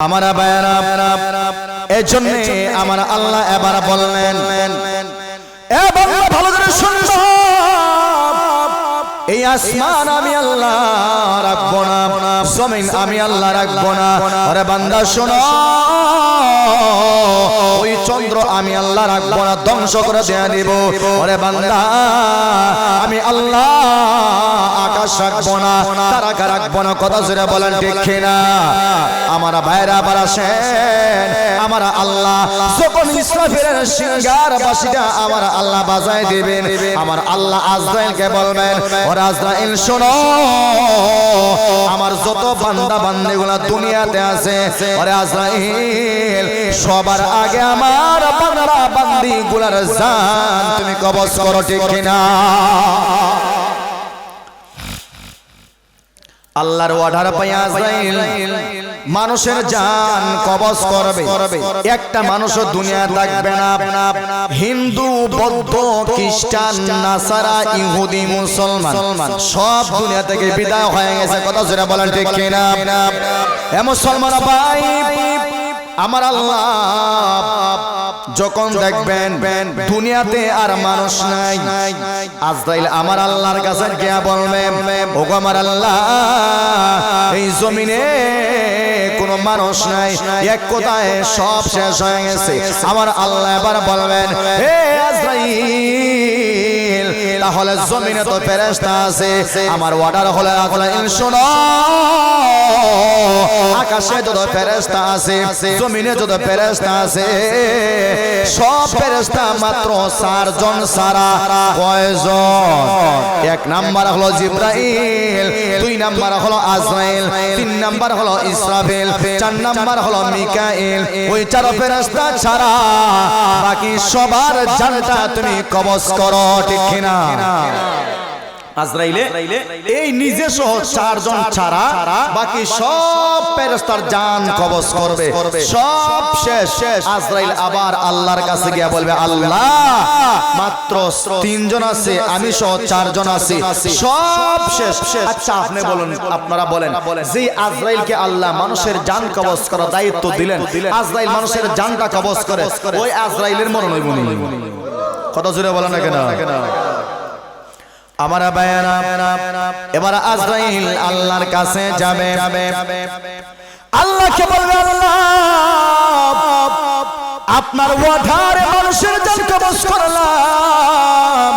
আমার বায়রা এই জন্য আমার আল্লাহ এবার বললেন ভালো করে শুনছ এই আসমান আমি আল্লাহ রাখব না জমিন আমি আল্লাহ রাখব না। আরে বান্দা শোনো। ওই চন্দ্র আমি আল্লাহ রাখব না ধ্বংস করে দেয়া দিব ওরে বান্দা, আমি আল্লাহ আকাশ রাখব না তারাকা রাখব না, কথা জোরে বলেন ঠিক না আমার ভাইরা আবার আসেন। আমার আল্লাহ, যখন ইসরাফিলের সিঙ্গার বাসিটা আমার আল্লাহ বাজায় দিবেন, আমার আল্লাহ আজরাইলকে বলবেন ও আজরাইল, শোনো, আমার যত বান্দা বান্দিগুলা দুনিয়াতে আছে, ওরে আজরাইল সবার আগে আমার বান্দা বান্দি গুলার জান তুমি কবজ করো, ঠিক কিনা? আল্লাহর অর্ডার পাই আজরাইল, মানুষের জান কবজ করবে। একটা মানুষও দুনিয়া থাকবে না। হিন্দু, বৌদ্ধ, খ্রিস্টান, নাসারা, ইহুদি, মুসলমান, সব দুনিয়া থেকে বিদায় হয়ে গেছে। কথা যেটা বলেন, ঠিক কিনা? এ মুসলমান ভাই আমার আল্লাহ যখন দেখবেন দুনিয়াতে আর মানুষ নাই আজ আজরাইল আমার আল্লাহর কাছে গিয়া বলবেন ওগো আমার আল্লাহ এই জমিনে কোনো মানুষ নাই এক কথায় সব শেষ হয়ে গেছে। আমার আল্লাহ এবার বলবেন হে আজরাইল তাহলে জমিনে তো ফেরেশতা আছে। আমার অর্ডার হলে হলে শোনো আকাশে যত ফেরেশতা আছে জমিনে যত ফেরেশতা আছে সব ফেরেশতা মাত্র চারজন সারা কয়জন? এক নাম্বার হলো জিব্রাইল দুই নাম্বার হলো আজরাইল তিন নাম্বার হলো ইসরাফিল চার নাম্বার হলো মিকাইল। ওই চার ফেরেশতা ছাড়া বাকি সবার জানটা তুমি কবজ করো ঠিক কিনা? আজরাইলে শেষ শেষ। আজরাইল আমি সহ চারজন আছি। সব শেষ। আচ্ছা আপনি বলুন, আপনারা বলেন, যে আজরাইলকে আল্লাহ মানুষের জান কবজ করার দায়িত্ব দিলেন, আজরাইল মানুষের জানটা কবজ করে, ওই আজরাইলের মরণ হইব কত জোরে বলেন না কেন? আমার বায়ানা এবার আজরাইল আল্লাহর কাছে যাবে। আল্লাহকে বলবে, আল্লাহ, আপনার ওয়াধারে মানুষের জান কবজ করলাম।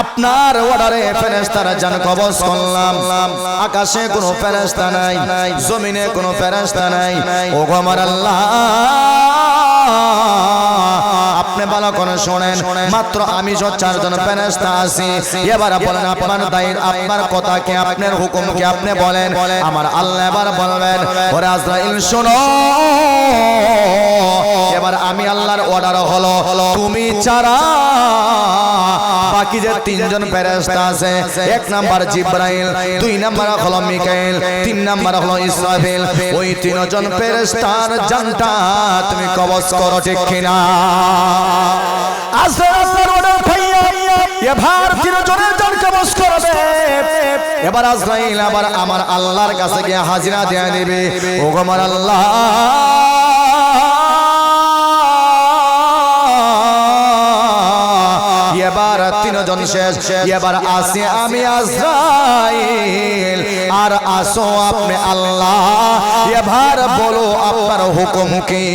আপনার অর্ডারে ফেরেশতারা জান কবজ করলাম। আকাশে কোনো ফেরেশতা নাই, জমিনে কোনো ফেরেশতা নাই। ও আমার আল্লাহ আপনি ভালো করে শোনেন। মাত্র আমি সব চারজন ফেরেস্তা আছি। এবার বলেন, আপনার দায়ের, আপনার কথা কে, আপনার হুকুম কে, আপনি বলেন। আমার আল্লাহ এবার বলবেন, ওরে আজরাইল, শোনো। এবার আমি আল্লাহর অর্ডার হলো, তুমি ছাড়া বাকি যে তিনজন ফেরেশতা আছে, এক নাম্বার জিব্রাইল, দুই নাম্বার হলো মিকাইল, তিন নাম্বার হলো ইসরাফিল। ওই তিনজন ফেরেশতার জানটা তুমি কবজ করো ঠিক কিনা? এবার আজরাইল আবার আমার আল্লাহর কাছে গিয়ে হাজিরা দেয়া দিবে ও গো আমার আল্লাহ। তিনজন শেষ। এবার আসি আমি আজরাইল। আর আসো আপনি আল্লাহ। এবার বলো আপনার হুকুম কি?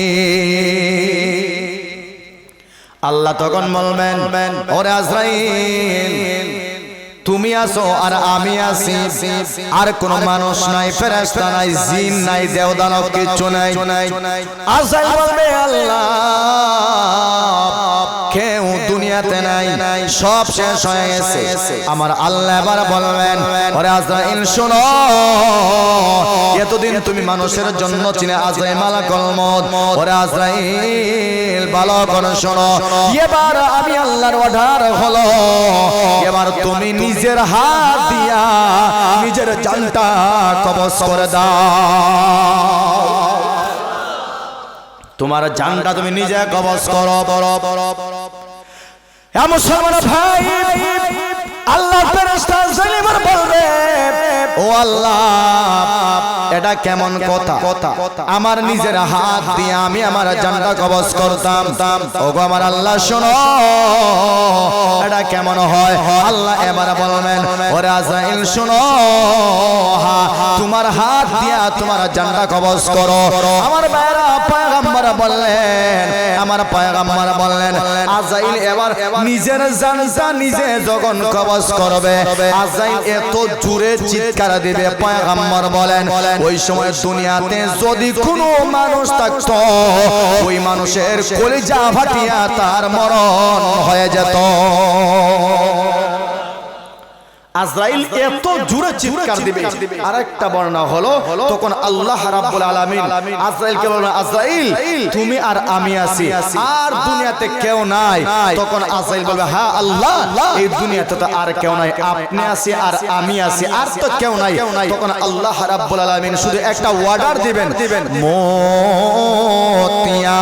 আল্লাহ তখন বলবেন ওরে আজরাইল তুমি আসো আর আমি আসি। আর কোন মানুষ নাই ফেরেশতা নাই জিন নাই দেওদানব কিছু নাই। আল্লাহ। দুনিয়াতে নাই সব শেষ হয়ে গেছে। আমার আল্লাহ এবার বলবেন ওরে আজরাইল শোনো এতদিন তুমি মানুষের জন্য চিনে আজরাইল মালাকুল মউত। ওরে আজরাইল ভালো করে শোনো এবার আমি আল্লাহর অর্ডার হলো। এবার তুমি নিজের হাত দিয়া নিজের জানটা কবজ করে দাও। তোমার জানটা তুমি নিজে কবজ করো। বড় বড় মুসলমান ভাই, আল্লাহ বলবে, ও আল্লাহ, এটা কেমন কথা? আমার নিজের হাত দিয়ে আমি আমার জানটা কবজ করতাম। ওগো আমার আল্লাহ, শোনো, এটা কেমন হয়? আল্লাহ এবার বলবেন, ওরে আজরাইল শোনো, তোমার হাত দিয়া তোমার জানটা কবজ করো। আমার বাইরা আমার পয়গাম্বর বললেন, আজাইল এবার নিজের জানটা নিজে যখন কবজ করবে, আজাইল এত জোরে চিৎকার দিবে, পয়গাম্বর বলেন, ওই সময় দুনিয়াতে যদি কোনো মানুষ থাকত, ওই মানুষের কলিজা ফাটিয়া তার মরণ হয়ে যেত। আজরাইল এত জোরে চিৎকার দিবে। আরেকটা বর্ণনা হলো তখন আল্লাহ রাব্বুল আলামিন আজরাইলকে বললেন আজরাইল তুমি আর আমি আছি। আর দুনিয়াতে কেউ নাই। তখন আজরাইল বলবে হ্যাঁ আল্লাহ এই দুনিয়াতে তো আর কেউ নাই। আপনি আছি আর আমি আছি। আর তো কেউ নাই। তখন আল্লাহ রাব্বুল আলামিন শুধু একটা অর্ডার দিবেন। দিবেন। মোতিয়া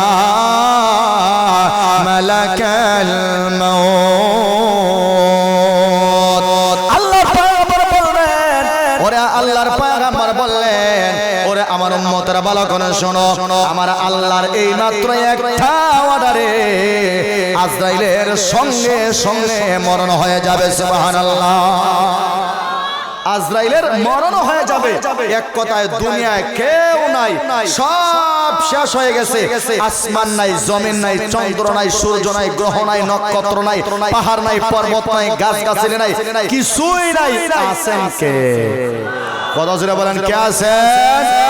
মালাকাল মাউত আমার ভালো করে শোনো। আমার আল্লাহর এই মাত্র একটা অর্ডারে আজরাইলের সঙ্গে সঙ্গে মরণ হয়ে যাবে, সুবহানাল্লাহ। আজরাইলের মরণ হয়ে যাবে। এক কথায় দুনিয়ায় কেউ নাই, সব শেষ হয়ে গেছে। আসমান নাই, জমিন নাই, চন্দ্র নাই, সূর্য নাই, গ্রহ নাই, নক্ষত্র নাই, পাহাড় নাই, পর্বত নাই গাছ গাছালি নাই, কিছুই নাই আছেন কে? কথা বলেন, কে আছেন?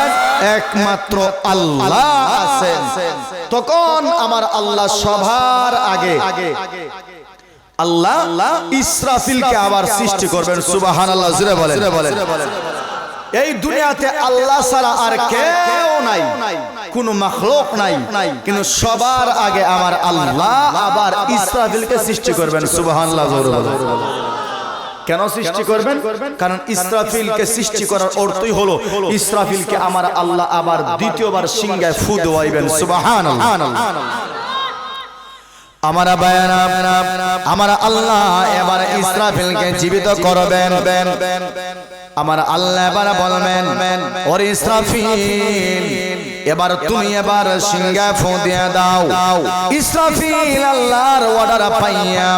একমাত্র আল্লাহ আছেন তখন আমার আল্লাহ সবার আগে। আল্লাহ ইসরাফিলকে আবার সৃষ্টি করবেন। সুবাহান আল্লাহ জুড়ে বলেন। এই দুনিয়াতে আল্লাহ ছাড়া আর কেউ নাই। কোন মখলুক নাই। কিন্তু সবার আগে আমার আল্লাহ আবার ইসরাফিলকে সৃষ্টি করবেন। সুবাহান আল্লাহ জোরে বলেন। কেন সৃষ্টি করবেন? কারণ ইসরাফিলকে সৃষ্টি করার অর্থই হলো ইসরাফিলকে আমার আল্লাহ আবার দ্বিতীয়বার সিংহায় ফু দেওয়াইবেন। সুবাহান আমার বায়ানা আমার আল্লাহ এবার ইসরাফিলকে জীবিত করবেন। আমার আল্লাহ এবার বলবেন ওর ইসরাফিল এবার তুমি এবার সিংহা ফু দিয়ে দাও। ইসরাফিল আল্লাহর অর্ডার পাইয়া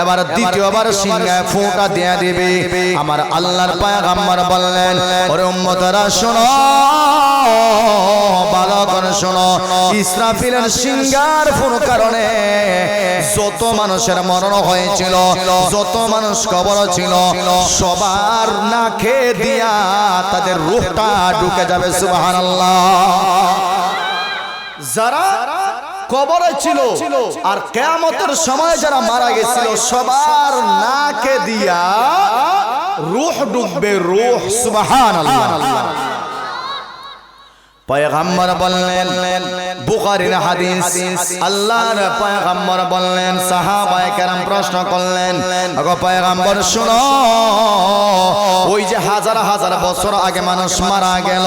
এবার দ্বিতীয়বার সিংহা ফুটা দিয়ে দিবে। আমার আল্লাহর পায়গাম্বর বললেন ওরে উম্মতরা শোনো ভালো করে শোনো ইসরাফিলের সিংহার ফুর কারণে যত মানুষের মরণ হয়েছিল যত মানুষ কবর ছিল সবার না খেয়ে দিয়া তাদের রূপটা ঢুকে যাবে। সুবহানাল্লাহ। যারা কবরে ছিল আর কেয়ামতের সময় যারা মারা গেছিল, সবার নাকে দিয়া রুহ ডুববে সুবাহান সুবহানাল্লাহ। বললেন হাদিস, আল্লাহর বললেন, সাহাবায়ে কেরাম প্রশ্ন করলেন শুনো, ওই যে হাজার হাজার বছর আগে মানুষ মারা গেল,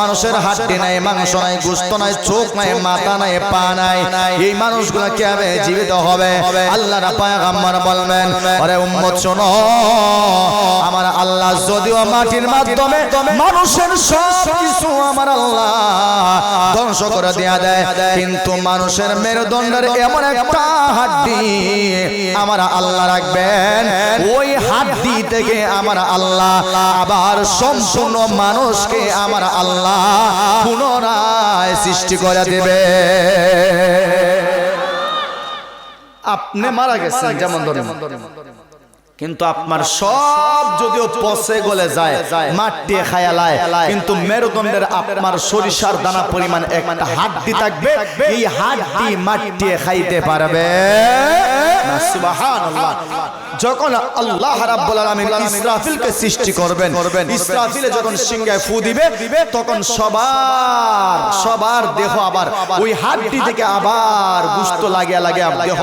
মানুষের হাড্ডি নাই, মাংস নাই গোশত নাই, চোখ নাই, মাথা নাই, পা নাই, এই মানুষগুলো কীভাবে জীবিত হবে? আল্লাহর পয়গম্বর বলবেন আরে উম্মত, শোনো, আমার আল্লাহ যদিও মাটির মাধ্যমে মানুষের সব কিছু আমার আল্লাহ ধ্বংস করে দেয়া দেয়। কিন্তু মানুষের মেরুদণ্ডের এমন একটা হাড্ডি আমার আল্লাহ রাখবেন। ওই হাড্ডি থেকে আমার আল্লাহ আবার সম্পূর্ণ মানুষকে আমার আল্লাহ পুনরায় সৃষ্টি করে দেবে। আপনি মারা গেছেন যেমন ধরেন কিন্তু আপনার সব যদিও পচে গলে যায় মাটি খায়ালায় কিন্তু মেরুদণ্ডের আপনার সরিষার দানা পরিমাণ একটা হাড্ডি থাকবে এই হাড্ডি মাটি খাইতে পারবে। না, সুবহানাল্লাহ। যখন আল্লাহ রাব্বুল আলামিন ইসরাফিলকে সৃষ্টি করবেন, ইসরাফিলে যখন সিংহায় ফু দিবে, তখন সবার সবার দেহ আবার ওই হাড্ডি থেকে আবার গুস্ত লাগিয়া লাগিয়া দেহ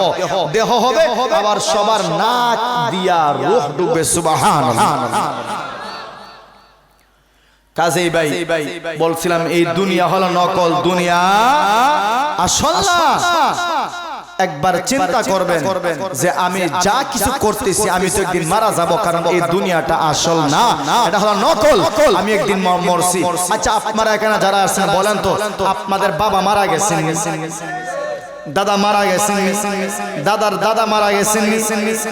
দেহ হবে, আবার সবার নাক দিয়া রূহ ডুববে, সুবহানাল্লাহ। কাজেই ভাই, বলছিলাম এই দুনিয়া হলো নকল, দুনিয়া আসল না। একবার চিন্তা করবেন যে আমি যা কিছু করতেছি আমি তো একদিন মারা যাব কারণ এই দুনিয়াটা আসল না। এটা হলো নকল। আমি একদিন মরছি আচ্ছা আপনারা এখানে যারা আছেন বলেন তো আপনাদের বাবা মারা গেছেন। দাদা মারা গেছেন। দাদার দাদা মারা গেছেন।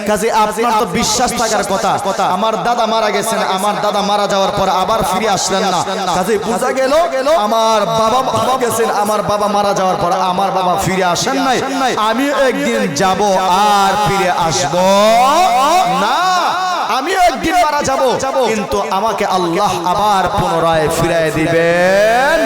কাজে আপনার তো বিশ্বাস থাকার কথা। আমার দাদা মারা গেছেন, আমার দাদা মারা যাওয়ার পর আবার ফিরে আসলেন না। কাজে বোঝা গেল, আমার বাবা মারা গেছেন, আমার বাবা মারা যাওয়ার পর আমার বাবা ফিরে আসেন নাই। আমি একদিন যাব আর ফিরে আসব না। আমি একদিন মারা যাব, কিন্তু আমাকে আল্লাহ আবার পুনরায় ফিরায় দিবেন।